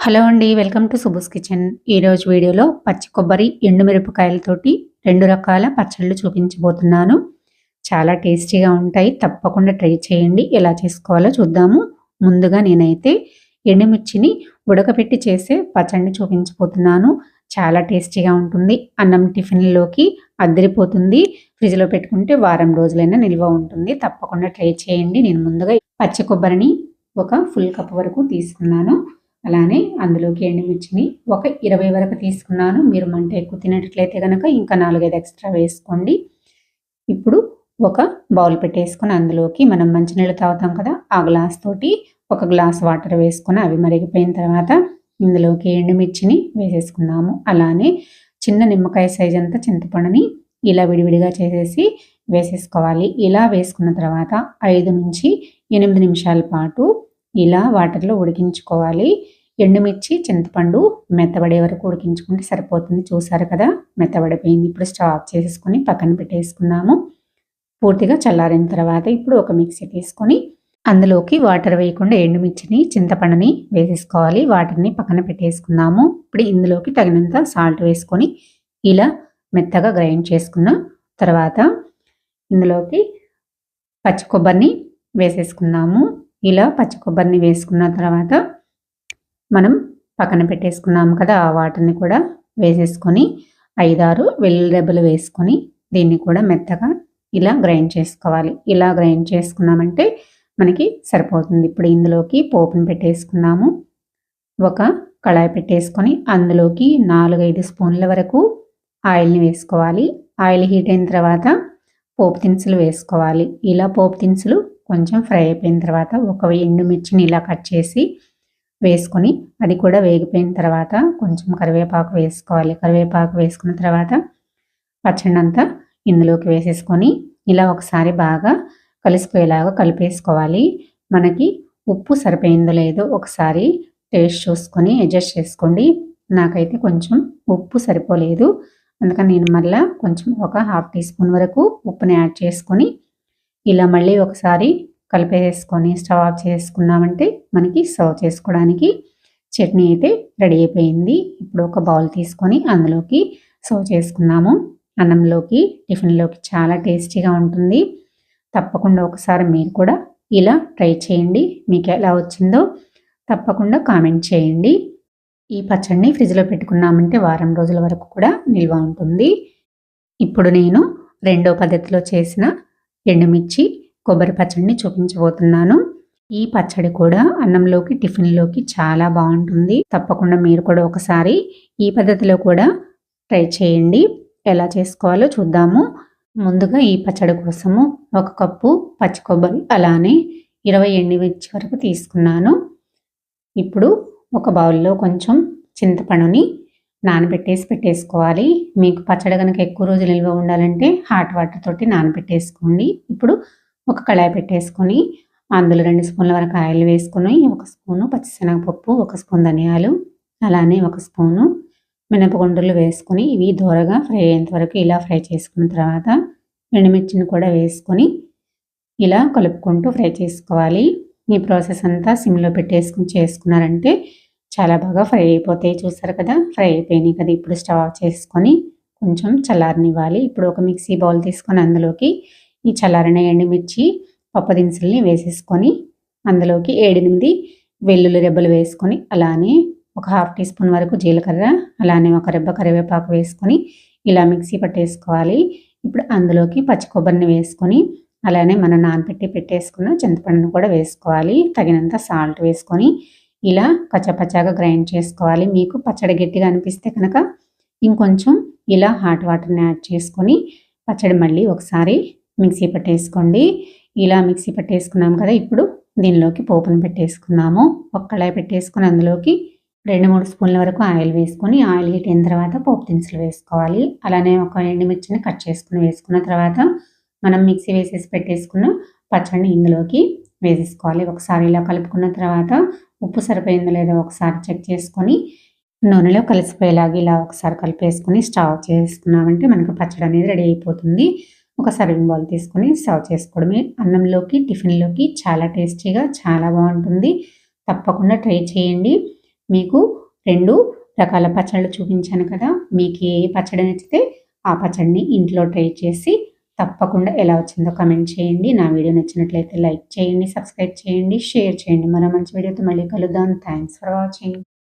Hello అండి welcome to సుబుస్ kitchen. ఈరోజు వీడియోలో పచ్చి కొబ్బరి ఎండుమిరపకాయలతోటి రెండు రకాల పచ్చళ్ళు చూపించబోతున్నాను. చాలా టేస్టీగా ఉంటాయి. తప్పకుండా ట్రై చేయండి. ఎలా చేసుకోవాలో చూద్దాము. ముందుగా నేనైతే ఎండుమిర్చిని ఉడకపెట్టి చేసే పచ్చడిని చూపించబోతున్నాను. చాలా టేస్టీగా ఉంటుంది. అన్నం టిఫిన్లోకి అద్దరిపోతుంది. ఫ్రిడ్జ్లో పెట్టుకుంటే వారం రోజులైనా నిల్వ ఉంటుంది. తప్పకుండా ట్రై చేయండి. నేను ముందుగా పచ్చి కొబ్బరిని ఒక ఫుల్ కప్ వరకు తీసుకున్నాను. అలానే అందులోకి ఎండుమిర్చిని ఒక ఇరవై వరకు తీసుకున్నాను. మీరు మంట ఎక్కువ తినేటట్లయితే కనుక ఇంకా నాలుగైదు ఎక్స్ట్రా వేసుకోండి. ఇప్పుడు ఒక బౌల్ పెట్టేసుకొని అందులోకి మనం మంచినీళ్ళు తాగుతాం కదా ఆ గ్లాస్ తోటి ఒక గ్లాస్ వాటర్ వేసుకొని అవి మరిగిపోయిన తర్వాత ఇందులోకి ఎండుమిర్చిని వేసేసుకున్నాము. అలానే చిన్న నిమ్మకాయ సైజ్ అంతా చింతపండుని ఇలా విడివిడిగా చేసేసి వేసేసుకోవాలి. ఇలా వేసుకున్న తర్వాత ఐదు నుంచి ఎనిమిది నిమిషాల పాటు ఇలా వాటర్లో ఉడికించుకోవాలి. ఎండుమిర్చి చింతపండు మెత్తబడే వరకు ఉడికించుకుంటే సరిపోతుంది. చూసారు కదా మెత్తబడిపోయింది. ఇప్పుడు స్టవ్ ఆఫ్ చేసేసుకొని పక్కన పెట్టేసుకున్నాము పూర్తిగా చల్లారిన తర్వాత ఇప్పుడు ఒక మిక్సీ తీసుకొని అందులోకి వాటర్ వేయకుండా ఎండుమిర్చిని చింతపండుని వేసేసుకోవాలి. వాటర్ని పక్కన పెట్టేసుకుందాము. ఇప్పుడు ఇందులోకి తగినంత సాల్ట్ వేసుకొని ఇలా మెత్తగా గ్రైండ్ చేసుకున్న తర్వాత ఇందులోకి పచ్చి కొబ్బరిని వేసేసుకుందాము. ఇలా పచ్చి కొబ్బరిని వేసుకున్న తర్వాత మనం పక్కన పెట్టేసుకున్నాము కదా ఆ వాటర్ని కూడా వేసేసుకొని ఐదారు వెల్లుల్లి దెబ్బలు వేసుకొని దీన్ని కూడా మెత్తగా ఇలా గ్రైండ్ చేసుకోవాలి. ఇలా గ్రైండ్ చేసుకున్నామంటే మనకి సరిపోతుంది. ఇప్పుడు ఇందులోకి పోపును పెట్టేసుకున్నాము. ఒక కళాయి పెట్టేసుకొని అందులోకి నాలుగైదు స్పూన్ల వరకు ఆయిల్ని వేసుకోవాలి. ఆయిల్ హీట్ అయిన తర్వాత పోపు దినుసులు వేసుకోవాలి. ఇలా పోపు దినుసులు కొంచెం ఫ్రై అయిపోయిన తర్వాత ఒక ఎండుమిర్చిని ఇలా కట్ చేసి వేసుకొని అది కూడా వేగిపోయిన తర్వాత కొంచెం కరివేపాకు వేసుకోవాలి. కరివేపాకు వేసుకున్న తర్వాత పచ్చడి అంతా ఇందులోకి వేసేసుకొని ఇలా ఒకసారి బాగా కలిసిపోయేలాగా కలిపేసుకోవాలి. మనకి ఉప్పు సరిపోయిందో లేదో ఒకసారి టేస్ట్ చూసుకొని అడ్జస్ట్ చేసుకోండి. నాకైతే కొంచెం ఉప్పు సరిపోలేదు. అందుకని నేను మళ్ళీ కొంచెం ఒక హాఫ్ టీ స్పూన్ వరకు ఉప్పుని యాడ్ చేసుకొని ఇలా మళ్ళీ ఒకసారి కలిపేసుకొని స్టవ్ ఆఫ్ చేసుకున్నామంటే మనకి సర్వ్ చేసుకోవడానికి చట్నీ అయితే రెడీ అయిపోయింది. ఇప్పుడు ఒక బౌల్ తీసుకొని అందులోకి సర్వ్ చేసుకున్నాము. అన్నంలోకి టిఫిన్లోకి చాలా టేస్టీగా ఉంటుంది. తప్పకుండా ఒకసారి మీరు కూడా ఇలా ట్రై చేయండి. మీకు ఎలా వచ్చిందో తప్పకుండా కామెంట్ చేయండి. ఈ పచ్చడిని ఫ్రిడ్జ్లో పెట్టుకున్నామంటే వారం రోజుల వరకు కూడా నిల్వ ఉంటుంది. ఇప్పుడు నేను రెండో పద్ధతిలో చేసిన ఎండుమిర్చి కొబ్బరి పచ్చడిని చూపించబోతున్నాను. ఈ పచ్చడి కూడా అన్నంలోకి టిఫిన్లోకి చాలా బాగుంటుంది. తప్పకుండా మీరు కూడా ఒకసారి ఈ పద్ధతిలో కూడా ట్రై చేయండి. ఎలా చేసుకోవాలో చూద్దాము. ముందుగా ఈ పచ్చడి కోసము ఒక కప్పు పచ్చి కొబ్బరి అలానే ఇరవై ఎండుమిర్చి వరకు తీసుకున్నాను. ఇప్పుడు ఒక బౌల్లో కొంచెం చింతపండుని నానబెట్టేసి పెట్టేసుకోవాలి. మీకు పచ్చడి కనుక ఎక్కువ రోజులు నిల్వ ఉండాలంటే హాట్ వాటర్ తోటి నానబెట్టేసుకోండి. ఇప్పుడు ఒక కళాయి పెట్టేసుకొని అందులో రెండు స్పూన్ల వరకు ఆయిల్ వేసుకొని ఒక స్పూను పచ్చిశనగపప్పు ఒక స్పూన్ ధనియాలు అలానే ఒక స్పూను మినపగుండ్రులు వేసుకొని ఇవి దూరగా ఫ్రై అయ్యేంత వరకు ఇలా ఫ్రై చేసుకున్న తర్వాత ఎండుమిర్చిని కూడా వేసుకొని ఇలా కలుపుకుంటూ ఫ్రై చేసుకోవాలి. ఈ ప్రాసెస్ అంతా సిమ్లో పెట్టేసుకుని చేసుకున్నారంటే చాలా బాగా ఫ్రై అయిపోతాయి. చూసారు కదా ఫ్రై అయిపోయినాయి కదా ఇప్పుడు స్టవ్ ఆఫ్ చేసుకొని కొంచెం చల్లారనివ్వాలి. ఇప్పుడు ఒక మిక్సీ బౌల్ తీసుకొని అందులోకి ఈ చల్లారిన ఎండుమిర్చి పప్పదినుసుల్ని వేసేసుకొని అందులోకి ఏడెనిమిది వెల్లుల్లి రెబ్బలు వేసుకొని అలానే ఒక హాఫ్ టీ స్పూన్ వరకు జీలకర్ర అలానే ఒక రెబ్బ కరివేపాకు వేసుకొని ఇలా మిక్సీ పట్టేసుకోవాలి. ఇప్పుడు అందులోకి పచ్చి కొబ్బరిని వేసుకొని అలానే మనం నానపెట్టి పెట్టేసుకున్న చింతపండును కూడా వేసుకోవాలి. తగినంత సాల్ట్ వేసుకొని ఇలా పచ్చపచ్చగా గ్రైండ్ చేసుకోవాలి. మీకు పచ్చడి గట్టిగా అనిపిస్తే కనుక ఇంకొంచెం ఇలా హాట్ వాటర్ని యాడ్ చేసుకొని పచ్చడి మళ్ళీ ఒకసారి మిక్సీ పట్టేసుకోండి. ఇలా మిక్సీ పట్టేసుకున్నాం కదా ఇప్పుడు దీనిలోకి పోపును పెట్టేసుకున్నాము ఒక కళాయి పెట్టేసుకుని అందులోకి రెండు మూడు స్పూన్ల వరకు ఆయిల్ వేసుకొని ఆయిల్ హీట్ అయిన తర్వాత పోపు దినుసులు వేసుకోవాలి. అలానే ఒక ఎండుమిర్చిని కట్ చేసుకుని వేసుకున్న తర్వాత మనం మిక్సీ వేసేసి పెట్టేసుకున్న పచ్చడిని ఇందులోకి వేసేసుకోవాలి. ఒకసారి ఇలా కలుపుకున్న తర్వాత ఉప్పు సరిపోయిందో లేదో ఒకసారి చెక్ చేసుకొని నూనెలో కలిసిపోయేలాగా ఇలా ఒకసారి కలిపేసుకుని స్టవ్ చేసుకున్నామంటే మనకు పచ్చడి అనేది రెడీ అయిపోతుంది. ఒక సర్వింగ్ బౌల్ తీసుకొని సర్వ్ చేసుకోవడమే. అన్నంలోకి టిఫిన్లోకి చాలా టేస్టీగా చాలా బాగుంటుంది. తప్పకుండా ట్రై చేయండి. మీకు రెండు రకాల పచ్చళ్ళు చూపించాను కదా. మీకు ఏ పచ్చడి నచ్చితే ఆ పచ్చడిని ఇంట్లో ట్రై చేసి తప్పకుండా ఎలా వచ్చిందో కమెంట్ చేయండి. నా వీడియో నచ్చినట్లయితే లైక్ చేయండి సబ్స్క్రైబ్ చేయండి షేర్ చేయండి. మరో మంచి వీడియోతో మళ్ళీ కలుద్దాం. Thanks for watching